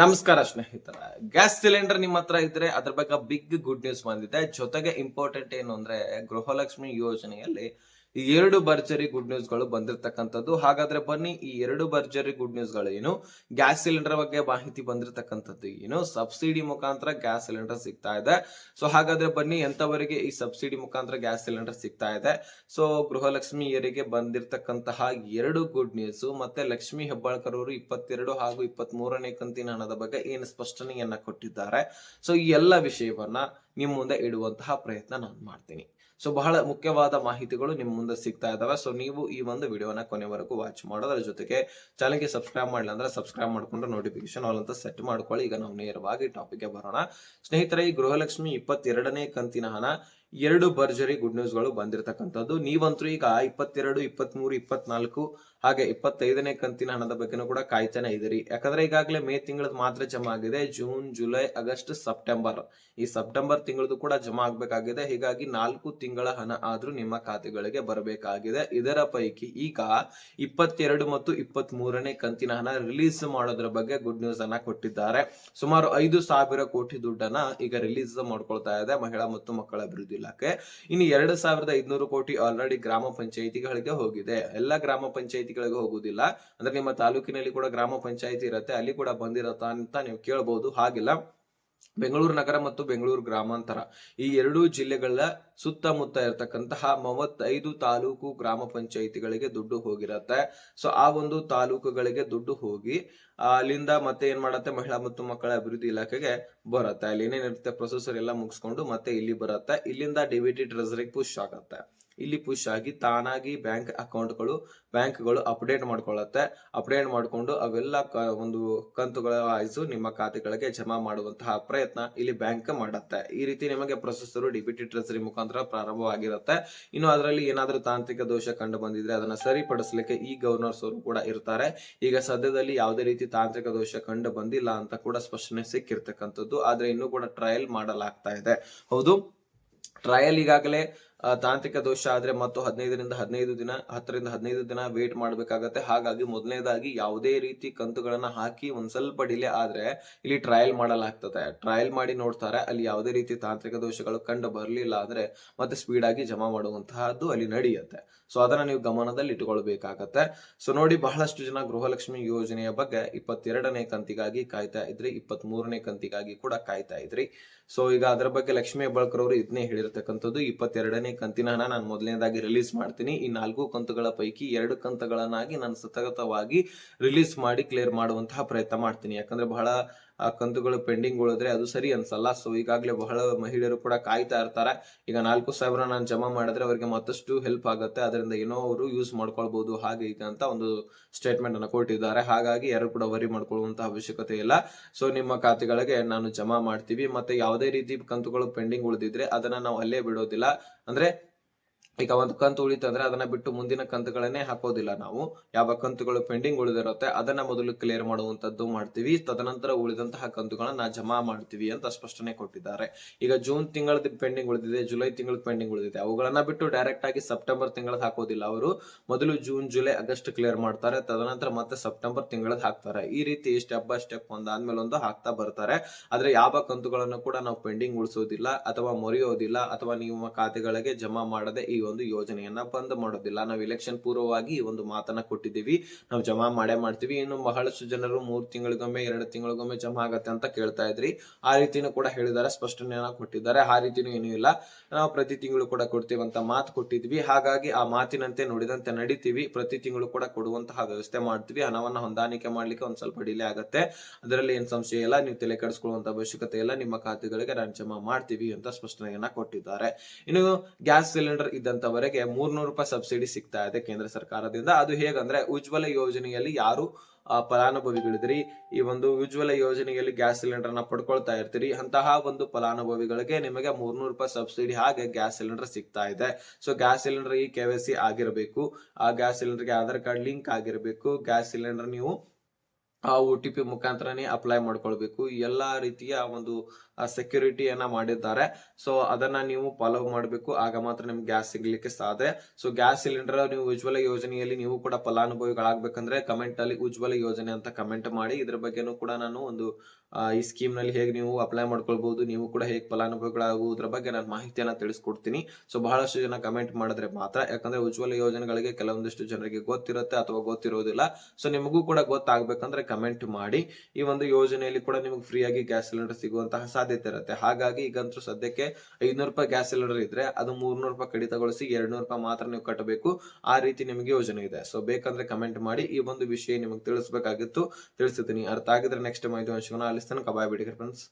ನಮಸ್ಕಾರ ಸ್ನೇಹಿತರ. Gas cylinder ನಿಮ್ಮ ಹತ್ರ ಇದ್ರೆ ಅದ್ರ ಬಗ್ಗೆ ಬಿಗ್ ಗುಡ್ ನ್ಯೂಸ್ ಬಂದಿದೆ. ಜೊತೆಗೆ ಇಂಪಾರ್ಟೆಂಟ್ ಏನು ಅಂದ್ರೆ ಗೃಹಲಕ್ಷ್ಮಿ ಯೋಜನೆಯಲ್ಲಿ ಈ ಎರಡು ಭರ್ಜರಿ ಗುಡ್ ನ್ಯೂಸ್ಗಳು ಬಂದಿರತಕ್ಕಂಥದ್ದು. ಹಾಗಾದ್ರೆ ಬನ್ನಿ, ಈ ಎರಡು ಭರ್ಜರಿ ಗುಡ್ ನ್ಯೂಸ್ಗಳು ಏನು? ಗ್ಯಾಸ್ ಸಿಲಿಂಡರ್ ಬಗ್ಗೆ ಮಾಹಿತಿ ಬಂದಿರತಕ್ಕಂಥದ್ದು ಏನು? ಸಬ್ಸಿಡಿ ಮುಖಾಂತರ ಗ್ಯಾಸ್ ಸಿಲಿಂಡರ್ ಸಿಗ್ತಾ ಇದೆ. ಸೊ ಹಾಗಾದ್ರೆ ಬನ್ನಿ ಎಂತವರಿಗೆ ಈ ಸಬ್ಸಿಡಿ ಮುಖಾಂತರ ಗ್ಯಾಸ್ ಸಿಲಿಂಡರ್ ಸಿಗ್ತಾ ಇದೆ? ಸೊ ಗೃಹಲಕ್ಷ್ಮಿಯರಿಗೆ ಬಂದಿರತಕ್ಕಂತಹ ಎರಡು ಗುಡ್ ನ್ಯೂಸ್ ಮತ್ತೆ ಲಕ್ಷ್ಮಿ ಹೆಬ್ಬಾಳ್ಕರ್ ಅವರು ಇಪ್ಪತ್ತೆರಡು ಹಾಗೂ ಇಪ್ಪತ್ತ್ ಮೂರನೇ ಕಂತಿನ ಹಣದ ಬಗ್ಗೆ ಏನು ಸ್ಪಷ್ಟನೆಯನ್ನ ಕೊಟ್ಟಿದ್ದಾರೆ? ಸೊ ಈ ಎಲ್ಲ ವಿಷಯವನ್ನ ನಿಮ್ಮ ಮುಂದೆ ಇಡುವಂತಹ ಪ್ರಯತ್ನ ನಾನು ಮಾಡ್ತೀನಿ. ಸೊ ಬಹಳ ಮುಖ್ಯವಾದ ಮಾಹಿತಿಗಳು ನಿಮ್ಮ ಮುಂದೆ ಸಿಗ್ತಾ ಇದಾವೆ. ಸೊ ನೀವು ಈ ಒಂದು ವಿಡಿಯೋನ ಕೊನೆವರೆಗೂ ವಾಚ್ ಮಾಡೋದ್ರ ಜೊತೆಗೆ ಚಾನಲ್ಗೆ ಸಬ್ಸ್ಕ್ರೈಬ್ ಮಾಡಿಲ್ಲ ಅಂದ್ರೆ ಸಬ್ಸ್ಕ್ರೈಬ್ ಮಾಡಿಕೊಂಡು ನೋಟಿಫಿಕೇಶನ್ ಆಲ್ ಅಂತ ಸೆಟ್ ಮಾಡ್ಕೊಳ್ಳಿ. ಈಗ ನಾವು ನೇರವಾಗಿ ಟಾಪಿಕ್ಗೆ ಬರೋಣ. ಸ್ನೇಹಿತರೆ, ಈ ಗೃಹಲಕ್ಷ್ಮಿ ಇಪ್ಪತ್ತೆರಡನೇ ಕಂತಿನ ಹಣ ಎರಡು ಭರ್ಜರಿ ಗುಡ್ ನ್ಯೂಸ್ಗಳು ಬಂದಿರತಕ್ಕಂಥದ್ದು. ನೀವಂತೂ ಈಗ ಇಪ್ಪತ್ತೆರಡು, ಇಪ್ಪತ್ಮೂರು, ಇಪ್ಪತ್ನಾಲ್ಕು, ಹಾಗೆ ಇಪ್ಪತ್ತೈದನೇ ಕಂತಿನ ಹಣದ ಬಗ್ಗೆನೂ ಕೂಡ ಕಾಯ್ತಾನೆ ಇದ್ದೀರಿ. ಯಾಕಂದ್ರೆ ಈಗಾಗಲೇ ಮೇ ತಿಂಗಳದ್ದು ಮಾತ್ರ ಜಮಾ ಆಗಿದೆ. June, July, August, September. ಈ ಸೆಪ್ಟೆಂಬರ್ ತಿಂಗಳದು ಕೂಡ ಜಮಾ ಆಗ್ಬೇಕಾಗಿದೆ. ಹೀಗಾಗಿ ನಾಲ್ಕು ತಿಂಗಳ ಹಣ ಆದ್ರೂ ನಿಮ್ಮ ಖಾತೆಗಳಿಗೆ ಬರಬೇಕಾಗಿದೆ. ಇದರ ಪೈಕಿ ಈಗ ಇಪ್ಪತ್ತೆರಡು ಮತ್ತು ಇಪ್ಪತ್ತ್ ಮೂರನೇ ಕಂತಿನ ಹಣ ರಿಲೀಸ್ ಮಾಡೋದ್ರ ಬಗ್ಗೆ ಗುಡ್ ನ್ಯೂಸ್ ಅನ್ನ ಕೊಟ್ಟಿದ್ದಾರೆ. ಸುಮಾರು ಐದು ಸಾವಿರ ಕೋಟಿ ದುಡ್ಡನ್ನ ಈಗ ರಿಲೀಸ್ ಮಾಡ್ಕೊಳ್ತಾ ಇದೆ ಮಹಿಳಾ ಮತ್ತು ಮಕ್ಕಳ ಅಭಿವೃದ್ಧಿ ಇಲಾಖೆ. ಇನ್ನು ಎರಡು ಸಾವಿರದ ಐದ್ನೂರು ಕೋಟಿ ಆಲ್ರೆಡಿ ಗ್ರಾಮ ಪಂಚಾಯಿತಿಗಳಿಗೆ ಹೋಗಿದೆ. ಎಲ್ಲ ಗ್ರಾಮ ಪಂಚಾಯಿತಿಗಳಿಗೆ ಹೋಗುದಿಲ್ಲ ಅಂದ್ರೆ ನಿಮ್ಮ ತಾಲೂಕಿನಲ್ಲಿ ಕೂಡ ಗ್ರಾಮ ಪಂಚಾಯಿತಿ ಇರುತ್ತೆ. ಅಲ್ಲಿ ಕೂಡ ಬಂದಿರತ್ತ ಅಂತ ನೀವು ಕೇಳಬಹುದು ಹಾಗಿಲ್ಲ. ಬೆಂಗಳೂರು ನಗರ ಮತ್ತು ಬೆಂಗಳೂರು ಗ್ರಾಮಾಂತರ. ಈ ಎರಡೂ ಜಿಲ್ಲೆಗಳ ಸುತ್ತಮುತ್ತ ಇರತಕ್ಕಂತಹ ಮೂವತ್ತೈದು ತಾಲೂಕು ಗ್ರಾಮ ಪಂಚಾಯಿತಿಗಳಿಗೆ ದುಡ್ಡು ಹೋಗಿರತ್ತೆ. ಸೊ ಆ ಒಂದು ತಾಲೂಕುಗಳಿಗೆ ದುಡ್ಡು ಹೋಗಿ, ಅಲ್ಲಿಂದ ಮತ್ತೆ ಏನ್ ಮಾಡತ್ತೆ? ಮಹಿಳಾ ಮತ್ತು ಮಕ್ಕಳ ಅಭಿವೃದ್ಧಿ ಇಲಾಖೆಗೆ ಬರುತ್ತೆ. ಅಲ್ಲಿ ಏನೇನಿರುತ್ತೆ? ಪ್ರೊಸೆಸರ್ ಎಲ್ಲ ಮುಗಿಸ್ಕೊಂಡು ಮತ್ತೆ ಇಲ್ಲಿ ಬರುತ್ತೆ. ಇಲ್ಲಿಂದ ಡಿವಿಟಿ ಟ್ರೆಸರಿಗೆ ಪುಷ್ ಆಗತ್ತೆ. ಇಲ್ಲಿ ಪುಷ್ ಆಗಿ ತಾನಾಗಿ ಬ್ಯಾಂಕ್ ಅಕೌಂಟ್ಗಳು, ಬ್ಯಾಂಕ್ಗಳು ಅಪ್ಡೇಟ್ ಮಾಡ್ಕೊಳ್ಳುತ್ತೆ. ಅಪ್ಡೇಟ್ ಮಾಡ್ಕೊಂಡು ಅವೆಲ್ಲ ಒಂದು ಕಂತುಗಳ ಆಯ್ಸು ನಿಮ್ಮ ಖಾತೆಗಳಿಗೆ ಜಮಾ ಮಾಡುವಂತಹ ಪ್ರಯತ್ನ ಇಲ್ಲಿ ಬ್ಯಾಂಕ್ ಮಾಡುತ್ತೆ. ಈ ರೀತಿ ನಿಮಗೆ ಪ್ರೊಸೆಸರು ಡಿಬಿಟಿ ಟ್ರೆಸರಿ ಮುಖಾಂತರ ಪ್ರಾರಂಭವಾಗಿರುತ್ತೆ. ಇನ್ನು ಅದರಲ್ಲಿ ಏನಾದರೂ ತಾಂತ್ರಿಕ ದೋಷ ಕಂಡು ಬಂದಿದ್ರೆ ಅದನ್ನ ಸರಿಪಡಿಸಲಿಕ್ಕೆ ಈ ಗವರ್ನರ್ಸ್ ಅವರು ಕೂಡ ಇರ್ತಾರೆ. ಈಗ ಸದ್ಯದಲ್ಲಿ ಯಾವುದೇ ರೀತಿ ತಾಂತ್ರಿಕ ದೋಷ ಕಂಡು ಬಂದಿಲ್ಲ ಅಂತ ಕೂಡ ಸ್ಪಷ್ಟನೆ ಸಿಕ್ಕಿರ್ತಕ್ಕಂಥದ್ದು. ಆದ್ರೆ ಇನ್ನೂ ಕೂಡ ಟ್ರಯಲ್ ಮಾಡಲಾಗ್ತಾ ಇದೆ. ಹೌದು. ಟ್ರಯಲ್ ಈಗಾಗಲೇ ತಾಂತ್ರಿಕ ದೋಷ ಆದ್ರೆ ಮತ್ತು ಹದಿನೈದರಿಂದ ಹದಿನೈದು ದಿನ, ಹತ್ತರಿಂದ ಹದಿನೈದು ದಿನ ವೇಟ್ ಮಾಡಬೇಕಾಗತ್ತೆ. ಹಾಗಾಗಿ ಮೊದಲನೇದಾಗಿ ಯಾವುದೇ ರೀತಿ ಕಂತುಗಳನ್ನ ಹಾಕಿ ಒಂದ್ ಸ್ವಲ್ಪ ಡಿಲೇ ಆದ್ರೆ ಇಲ್ಲಿ ಟ್ರಯಲ್ ಮಾಡಲಾಗ್ತದೆ. ಟ್ರಯಲ್ ಮಾಡಿ ನೋಡ್ತಾರೆ. ಅಲ್ಲಿ ಯಾವುದೇ ರೀತಿ ತಾಂತ್ರಿಕ ದೋಷಗಳು ಕಂಡು ಬರಲಿಲ್ಲ ಆದರೆ ಮತ್ತೆ ಸ್ಪೀಡ್ ಆಗಿ ಜಮಾ ಮಾಡುವಂತಹದ್ದು ಅಲ್ಲಿ ನಡೆಯುತ್ತೆ. ಸೊ ಅದನ್ನ ನೀವು ಗಮನದಲ್ಲಿ ಇಟ್ಟುಕೊಳ್ಬೇಕಾಗತ್ತೆ ಸೊ ನೋಡಿ ಬಹಳಷ್ಟು ಜನ ಗೃಹಲಕ್ಷ್ಮಿ ಯೋಜನೆಯ ಬಗ್ಗೆ ಇಪ್ಪತ್ತೆರಡನೇ ಕಂತಿಗಾಗಿ ಕಾಯ್ತಾ ಇದ್ರಿ ಇಪ್ಪತ್ತ್ ಮೂರನೇ ಕಂತಿಗಾಗಿ ಕೂಡ ಕಾಯ್ತಾ ಇದ್ರಿ. ಸೊ ಈಗ ಅದರ ಬಗ್ಗೆ ಲಕ್ಷ್ಮೀ ಬಳಕರವರು ಅವರು ಇದನ್ನೇ ಹೇಳಿರ್ತಕ್ಕಂಥದ್ದು. ಇಪ್ಪತ್ತೆರಡನೇ ಕಂತಿನ ಹಣ ನಾನು ಮೊದಲನೇದಾಗಿ ರಿಲೀಸ್ ಮಾಡ್ತೀನಿ. ಈ ನಾಲ್ಕು ಕಂತುಗಳ ಪೈಕಿ ಎರಡು ಕಂತುಗಳನ್ನಾಗಿ ನಾನು ಸತತವಾಗಿ ರಿಲೀಸ್ ಮಾಡಿ ಕ್ಲಿಯರ್ ಮಾಡುವಂತಹ ಪ್ರಯತ್ನ ಮಾಡ್ತೀನಿ. ಯಾಕಂದ್ರೆ ಬಹಳ ಆ ಕಂತುಗಳು ಪೆಂಡಿಂಗ್ ಉಳಿದ್ರೆ ಅದು ಸರಿ ಅನ್ಸಲ್ಲ. ಸೊ ಈಗಾಗಲೇ ಬಹಳ ಮಹಿಳೆಯರು ಕೂಡ ಕಾಯ್ತಾ ಇರ್ತಾರೆ. ಈಗ ನಾಲ್ಕು ಸಾವಿರ ನಾನು ಜಮಾ ಮಾಡಿದ್ರೆ ಅವರಿಗೆ ಮತ್ತಷ್ಟು ಹೆಲ್ಪ್ ಆಗುತ್ತೆ. ಅದರಿಂದ ಏನೋ ಅವರು ಯೂಸ್ ಮಾಡ್ಕೊಳ್ಬಹುದು ಹಾಗೆ ಈಗ ಅಂತ ಒಂದು ಸ್ಟೇಟ್ಮೆಂಟ್ ಅನ್ನು ಕೊಟ್ಟಿದ್ದಾರೆ. ಹಾಗಾಗಿ ಯಾರು ಕೂಡ ವರಿ ಮಾಡ್ಕೊಳ್ಳುವಂತಹ ಅವಶ್ಯಕತೆ ಇಲ್ಲ. ಸೊ ನಿಮ್ಮ ಖಾತೆಗಳಿಗೆ ನಾನು ಜಮಾ ಮಾಡ್ತೀವಿ. ಮತ್ತೆ ಯಾವುದೇ ರೀತಿ ಕಂತುಗಳು ಪೆಂಡಿಂಗ್ ಉಳಿದಿದ್ರೆ ಅದನ್ನ ನಾವು ಅಲ್ಲೇ ಬಿಡೋದಿಲ್ಲ. ಅಂದ್ರೆ ಈಗ ಒಂದು ಕಂತು ಉಳಿತಂದ್ರೆ ಅದನ್ನ ಬಿಟ್ಟು ಮುಂದಿನ ಕಂತುಗಳನ್ನೇ ಹಾಕೋದಿಲ್ಲ ನಾವು. ಯಾವ ಕಂತುಗಳು ಪೆಂಡಿಂಗ್ ಉಳಿದಿರುತ್ತೆ ಅದನ್ನ ಮೊದಲು ಕ್ಲಿಯರ್ ಮಾಡುವಂತದ್ದು ಮಾಡ್ತೀವಿ. ತದನಂತರ ಉಳಿದಂತಹ ಕಂತುಗಳನ್ನ ಜಮಾ ಮಾಡ್ತೀವಿ ಅಂತ ಸ್ಪಷ್ಟನೆ ಕೊಟ್ಟಿದ್ದಾರೆ. ಈಗ ಜೂನ್ ತಿಂಗಳದ ಪೆಂಡಿಂಗ್ ಉಳಿದಿದೆ, ಜುಲೈ ತಿಂಗಳ ಪೆಂಡಿಂಗ್ ಉಳಿದಿದೆ. ಅವುಗಳನ್ನ ಬಿಟ್ಟು ಡೈರೆಕ್ಟ್ ಆಗಿ ಸೆಪ್ಟೆಂಬರ್ ತಿಂಗಳದ ಹಾಕೋದಿಲ್ಲ ಅವರು. ಮೊದಲು ಜೂನ್, ಜುಲೈ, ಆಗಸ್ಟ್ ಕ್ಲಿಯರ್ ಮಾಡ್ತಾರೆ. ತದನಂತರ ಮತ್ತೆ ಸೆಪ್ಟೆಂಬರ್ ತಿಂಗಳದ ಹಾಕ್ತಾರೆ. ಈ ರೀತಿ ಸ್ಟೆಪ್ ಬೈ ಸ್ಟೆಪ್ ಒಂದಾದ್ಮೇಲೆ ಒಂದು ಹಾಕ್ತಾ ಬರ್ತಾರೆ. ಆದ್ರೆ ಯಾವ ಕಂತುಗಳನ್ನು ಕೂಡ ನಾವು ಪೆಂಡಿಂಗ್ ಉಳಿಸೋದಿಲ್ಲ ಅಥವಾ ಮೊರೆಯೋದಿಲ್ಲ ಅಥವಾ ನಿಮ್ಮ ಖಾತೆಗಳಿಗೆ ಜಮಾ ಮಾಡದೆ ಈ ಒಂದು ಯೋಜನೆಯನ್ನ ಬಂದ್ ಮಾಡೋದಿಲ್ಲ. ನಾವು ಎಲೆಕ್ಷನ್ ಪೂರ್ವವಾಗಿ ಒಂದು ಮಾತನ್ನ ಕೊಟ್ಟಿದ್ದೀವಿ. ನಾವು ಜಮಾ ಮಾಡೇ ಮಾಡ್ತೀವಿ. ಇನ್ನು ಬಹಳಷ್ಟು ಜನರು ಮೂರ್ ತಿಂಗಳಿಗೊಮ್ಮೆ, ಎರಡು ತಿಂಗಳಿಗೊಮ್ಮೆ ಜಮಾ ಆಗತ್ತೆ ಅಂತ ಕೇಳ್ತಾ ಇದ್ರಿ. ಆ ರೀತಿನೂ ಕೂಡ ಹೇಳಿದ್ದಾರೆ ಸ್ಪಷ್ಟನೆಯನ್ನ ಕೊಟ್ಟಿದ್ದಾರೆ. ಆ ರೀತಿನೂ ಏನೂ ಇಲ್ಲ. ನಾವು ಪ್ರತಿ ತಿಂಗಳು ಕೂಡ ಕೊಡ್ತೀವಿ ಅಂತ ಮಾತು ಕೊಟ್ಟಿದ್ವಿ. ಹಾಗಾಗಿ ಆ ಮಾತಿನಂತೆ ನುಡಿದಂತೆ ನಡಿತೀವಿ. ಪ್ರತಿ ತಿಂಗಳು ಕೂಡ ಕೊಡುವಂತಹ ವ್ಯವಸ್ಥೆ ಮಾಡ್ತೀವಿ. ಹಣವನ್ನ ಹೊಂದಾಣಿಕೆ ಮಾಡ್ಲಿಕ್ಕೆ ಒಂದ್ ಸ್ವಲ್ಪ ಡಿಲೇ ಆಗತ್ತೆ. ಅದರಲ್ಲಿ ಏನ್ ಸಂಶಯ ಇಲ್ಲ. ನೀವು ತಲೆ ಕೆಡಿಸ್ಕೊಳ್ಳುವಂತ ಅವಶ್ಯಕತೆ ಇಲ್ಲ. ನಿಮ್ಮ ಖಾತೆಗಳಿಗೆ ನಾನು ಜಮಾ ಮಾಡ್ತೀವಿ ಅಂತ ಸ್ಪಷ್ಟನೆಯನ್ನ ಕೊಟ್ಟಿದ್ದಾರೆ. ಇನ್ನು ಗ್ಯಾಸ್ ಸಿಲಿಂಡರ್ ಇದ್ದಂತವರೆಗೆ ಮೂರ್ನೂರು ರೂಪಾಯಿ ಸಬ್ಸಿಡಿ ಸಿಗ್ತಾ ಇದೆ ಕೇಂದ್ರ ಸರ್ಕಾರದಿಂದ. ಅದು ಹೇಗಂದ್ರೆ ಉಜ್ವಲ ಯೋಜನೆಯಲ್ಲಿ ಯಾರು ಫಲಾನುಭವಿಗಳಿದ್ರಿ ಈ ಒಂದು ಉಜ್ವಲ ಯೋಜನೆಯಲ್ಲಿ ಗ್ಯಾಸ್ ಸಿಲಿಂಡರ್ನ ಪಡ್ಕೊಳ್ತಾ ಇರ್ತೀರಿ. ಅಂತಹ ಒಂದು ಫಲಾನುಭವಿಗಳಿಗೆ ನಿಮಗೆ ಮೂರ್ನೂರು ರೂಪಾಯಿ ಸಬ್ಸಿಡಿ ಹಾಗೆ ಗ್ಯಾಸ್ ಸಿಲಿಂಡರ್ ಸಿಗ್ತಾ ಇದೆ. ಸೊ, ಗ್ಯಾಸ್ ಸಿಲಿಂಡರ್ ಈ ಕೆ ವೈ ಸಿ ಆಗಿರಬೇಕು. ಆ ಗ್ಯಾಸ್ ಸಿಲಿಂಡರ್ಗೆ ಆಧಾರ್ ಕಾರ್ಡ್ ಲಿಂಕ್ ಆಗಿರಬೇಕು. ಗ್ಯಾಸ್ ಸಿಲಿಂಡರ್ ನೀವು, ಆ, ಒ ಟಿ ಪಿ ಮುಖಾಂತರನೇ ಅಪ್ಲೈ ಮಾಡ್ಕೊಳ್ಬೇಕು. ಎಲ್ಲಾ ರೀತಿಯ ಒಂದು ಸೆಕ್ಯೂರಿಟಿಯನ್ನ ಮಾಡಿದ್ದಾರೆ. ಸೊ ಅದನ್ನ ನೀವು ಫಾಲೋ ಮಾಡಬೇಕು. ಆಗ ಮಾತ್ರ ನಿಮ್ಗೆ ಗ್ಯಾಸ್ ಸಿಗ್ಲಿಕ್ಕೆ ಸಾಧ್ಯ. ಸೊ ಗ್ಯಾಸ್ ಸಿಲಿಂಡರ್ ನೀವು ಉಜ್ವಲ ಯೋಜನೆಯಲ್ಲಿ ನೀವು ಕೂಡ ಫಲಾನುಭವಿಗಳಾಗಬೇಕಂದ್ರೆ ಕಮೆಂಟ್ ಅಲ್ಲಿ ಉಜ್ವಲ ಯೋಜನೆ ಅಂತ ಕಮೆಂಟ್ ಮಾಡಿ. ಇದ್ರ ಬಗ್ಗೆನೂ ಕೂಡ ನಾನು ಒಂದು ಈ ಸ್ಕೀಮ್ನಲ್ಲಿ ಹೇಗೆ ನೀವು ಅಪ್ಲೈ ಮಾಡ್ಕೊಳ್ಬಹುದು ನೀವು ಕೂಡ ಹೇಗೆ ಫಲಾನುಭವಿಗಳಾಗುವುದ್ರ ಬಗ್ಗೆ ನಾನು ಮಾಹಿತಿಯನ್ನ ತಿಳಿಸ್ಕೊಡ್ತೀನಿ. ಸೊ ಬಹಳಷ್ಟು ಜನ ಕಮೆಂಟ್ ಮಾಡಿದ್ರೆ ಮಾತ್ರ. ಯಾಕಂದ್ರೆ ಉಜ್ವಲ ಯೋಜನೆಗಳಿಗೆ ಕೆಲವೊಂದಿಷ್ಟು ಜನರಿಗೆ ಗೊತ್ತಿರುತ್ತೆ ಅಥವಾ ಗೊತ್ತಿರೋದಿಲ್ಲ. ಸೊ ನಿಮಗೂ ಕೂಡ ಗೊತ್ತಾಗಬೇಕಂದ್ರೆ ಕಮೆಂಟ್ ಮಾಡಿ. ಈ ಒಂದು ಯೋಜನೆಯಲ್ಲಿ ಕೂಡ ನಿಮಗೆ ಫ್ರೀ ಆಗಿ ಗ್ಯಾಸ್ ಸಿಲಿಂಡರ್ ಸಿಗುವಂತಹ ಸಾಧ್ಯತೆ ಇರುತ್ತೆ. ಹಾಗಾಗಿ ಈಗಂತೂ ಸದ್ಯಕ್ಕೆ ಐನೂರು ರೂಪಾಯಿ ಗ್ಯಾಸ್ ಸಿಲಿಂಡರ್ ಇದ್ರೆ ಅದು ಮೂರ್ನೂರು ರೂಪಾಯಿ ಕಡಿತಗೊಳಿಸಿ ಎರಡ್ನೂರು ರೂಪಾಯಿ ಮಾತ್ರ ನೀವು ಕಟ್ಟಬೇಕು ಆ ರೀತಿ ನಿಮಗೆ ಯೋಜನೆ ಇದೆ. ಸೊ ಬೇಕಂದ್ರೆ ಕಮೆಂಟ್ ಮಾಡಿ ಈ ಒಂದು ವಿಷಯ ನಿಮಗೆ ತಿಳಿಸಬೇಕಾಗಿತ್ತು. ತಿಳಿಸಿದ್ದೀನಿ ಅರ್ಥ ಆಗಿದ್ರೆ ನೆಕ್ಸ್ಟ್ ಮಾಹಿತಿ ಹಂಚ್ಕೋಣ ಅಲ್ಲಿ ತನಕ ಬಾಯ್ ಬಿಡಿ ಫ್ರೆಂಡ್ಸ್